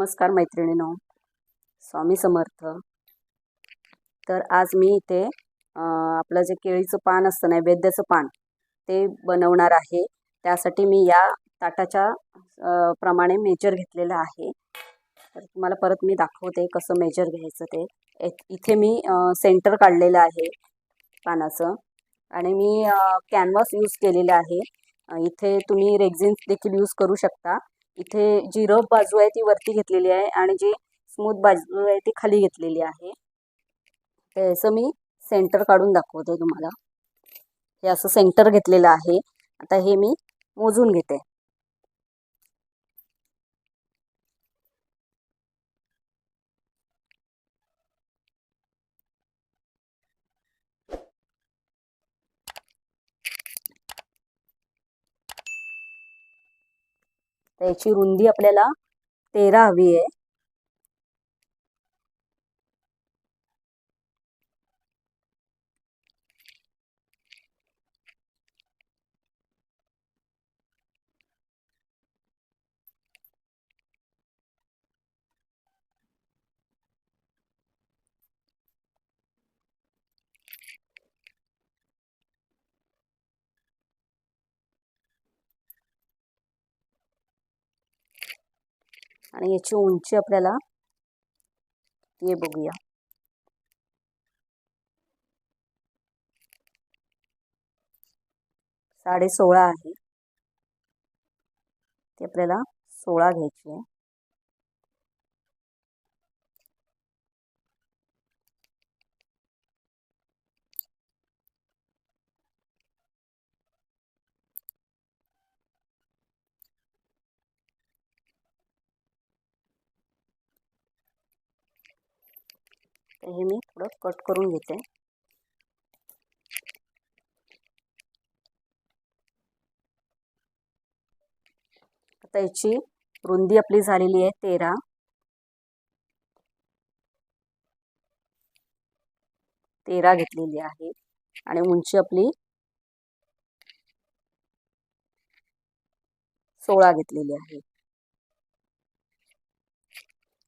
नमस्कार मैत्रिणीनो. स्वामी समर्थ. तर आज मी इथे आपलं जे केळीचं पान असतं नैवेद्याचं पान ते बनवणार आहे. त्यासाठी मी या ताटाच्या प्रमाणे मेजर घेतलेलं आहे. तर तुम्हाला परत मी दाखवते कसं मेजर घ्यायचं ते. इथे मी सेंटर काढलेलं आहे पानाचं. आणि मी कॅनव्हास यूज केलेलं आहे. इथे तुम्ही रेग्झिन्स देखील यूज करू शकता. इथे जी रफ बाजू आहे ती वरती घेतलेली आहे आणि जी स्मूथ बाजू आहे ती खाली घेतलेली आहे. त्याचं मी सेंटर काढून दाखवते तुम्हाला. हे असं सेंटर घेतलेलं आहे. आता हे मी मोजून घेते. तर याची रुंदी आपल्याला तेरा हवी आहे. आणि याची उंची आपल्याला हे बघूया. साडे सोळा आहे. ती आपल्याला सोळा घ्यायची आहे. तर हे मी थोडं कट करून घेते. आता याची रुंदी आपली झालेली आहे तेरा. तेरा घेतलेली आहे आणि उंची आपली सोळा घेतलेली आहे.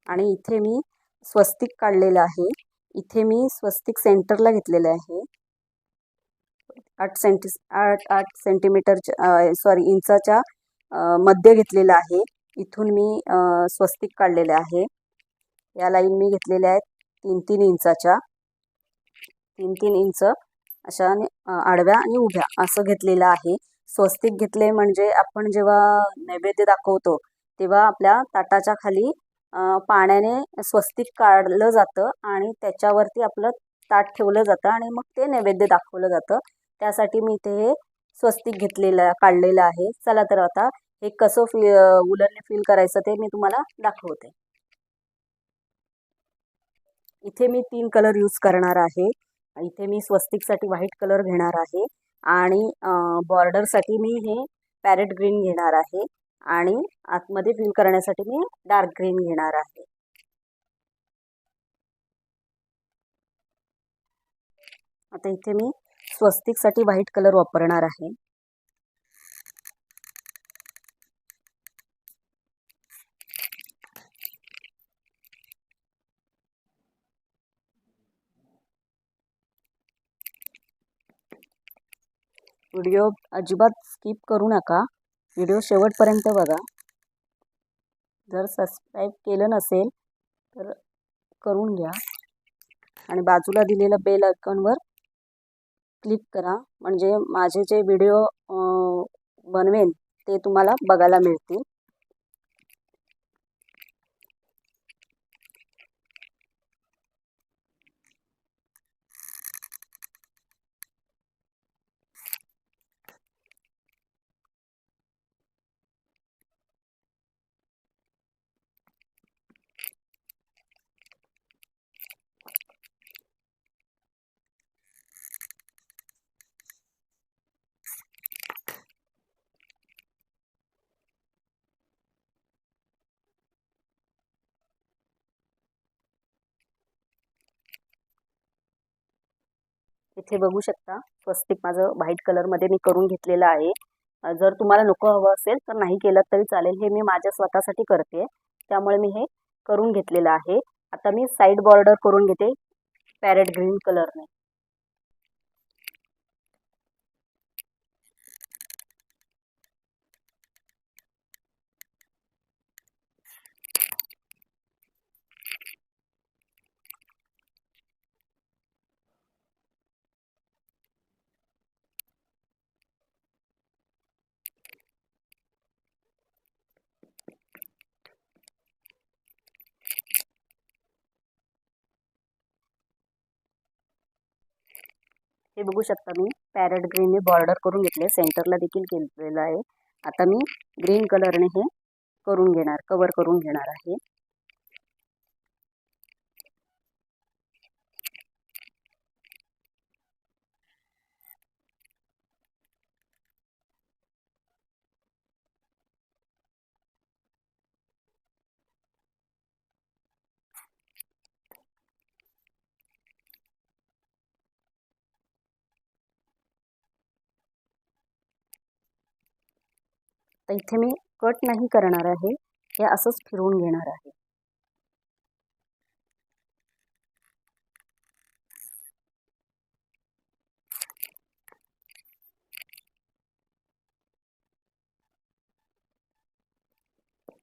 आणि इथे मी स्वस्तिक काढलेलं आहे. इथे मी स्वस्तिक सेंटरला घेतलेलं आहे. आठ सेंटी आठ आठ सेंटीमीटरच्या सॉरी इंचाच्या मध्ये घेतलेलं आहे. इथून मी स्वस्तिक काढलेले आहे. या लाईन मी घेतलेल्या आहेत तीन तीन इंचाच्या. तीन तीन इंच अशा आडव्या आणि उभ्या असं घेतलेलं आहे. स्वस्तिक घेतले म्हणजे आपण जेव्हा नैवेद्य दाखवतो तेव्हा आपल्या ताटाच्या खाली पाण्याने स्वस्तिक काढलं जातं आणि त्याच्यावरती आपलं ताट ठेवलं जातं आणि मग ते नैवेद्य दाखवलं जातं. त्यासाठी मी इथे हे स्वस्तिक घेतलेलं काढलेलं आहे. चला तर आता हे कसं फी उलरने फील करायचं ते मी तुम्हाला दाखवते. इथे मी तीन कलर यूज करणार आहे. इथे मी स्वस्तिकसाठी व्हाईट कलर घेणार आहे. आणि बॉर्डरसाठी मी हे पॅरेट ग्रीन घेणार आहे. आणि आतमध्ये फिल करण्यासाठी मी डार्क ग्रीन घेणार आहे. आता इथे मी स्वस्तिकसाठी व्हाईट कलर वापरणार आहे. व्हिडिओ अजिबात स्किप करू नका. व्हिडिओ शेवटपर्यंत बघा. जर सबस्क्राईब केलं नसेल तर करून घ्या. आणि बाजूला दिलेल्या बेल आयकॉनवर क्लिक करा. म्हणजे माझे जे व्हिडिओ बनवेन ते तुम्हाला बघायला मिळतील. इथे बघू शकता. स्वस्तिक माझं व्हाईट कलरमध्ये मी करून घेतलेलं आहे. जर तुम्हाला नको हवं असेल तर नाही केलं तरी चालेल. हे मी माझ्या स्वतःसाठी करते. त्यामुळे मी हे करून घेतलेलं आहे. आता मी साईड बॉर्डर करून घेते. पॅरेट ग्रीन कलरने हे बघू शकता मी. पॅरेट ग्रीनने बॉर्डर करून घेतले सेंटरला देखील केलेलं आहे. आता मी ग्रीन कलरने हे करून घेणार कवर करून घेणार आहे. तर इथे मी कट नाही करणार आहे. हे असंच फिरवून घेणार आहे.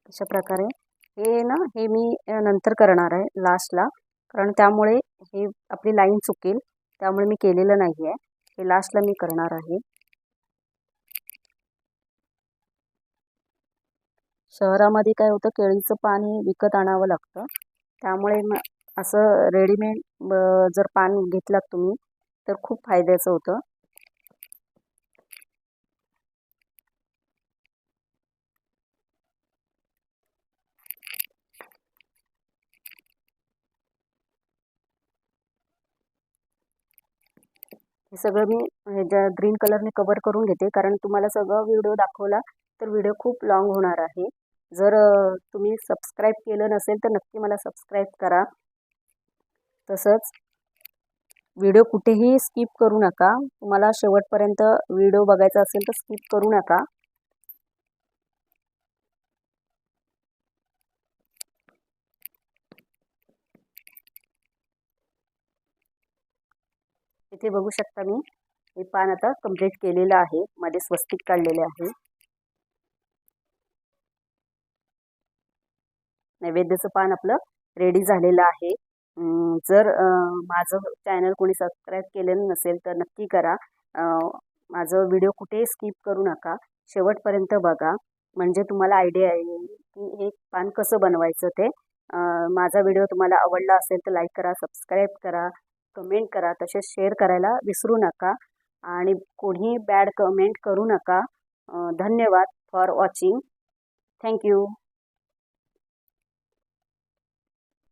अशा प्रकारे हे ना हे मी नंतर करणार आहे लास्टला कारण त्यामुळे हे आपली लाईन चुकेल. त्यामुळे मी केलेलं नाही आहे हे लास्टला मी करणार आहे. शहरामध्ये काय होतं केळीचं पान हे विकत आणावं लागतं. त्यामुळे मग असं रेडीमेड जर पान घेतलात तुम्ही तर खूप फायद्याचं होतं. हे सगळं मी ह्याच्या ग्रीन कलरने कवर करून घेते. कारण तुम्हाला सगळं व्हिडिओ दाखवला तर व्हिडिओ खूप लाँग होणार आहे. जर तुम्ही सबस्क्राईब केलं नसेल तर नक्की मला सबस्क्राईब करा. तसंच व्हिडिओ कुठेही स्किप करू नका. तुम्हाला शेवटपर्यंत व्हिडिओ बघायचा असेल तर स्किप करू नका. इथे बघू शकता मी. हे पान आता कंप्लीट केलेलं आहे. मध्ये स्वस्तिक काढलेले आहे. नैवेद्याचं पान आपलं रेडी झालेलं आहे. जर माझं चॅनल कोणी सबस्क्राईब केलेलं नसेल तर नक्की करा. माझं व्हिडिओ कुठेही स्किप करू नका. शेवटपर्यंत बघा. म्हणजे तुम्हाला आयडिया येईल की हे पान कसं बनवायचं ते. माझा व्हिडिओ तुम्हाला आवडला असेल तर लाईक करा सबस्क्राईब करा कमेंट करा. तसेच शेअर करायला विसरू नका. आणि कोणीही बॅड कमेंट करू नका. धन्यवाद फॉर वॉचिंग थँक्यू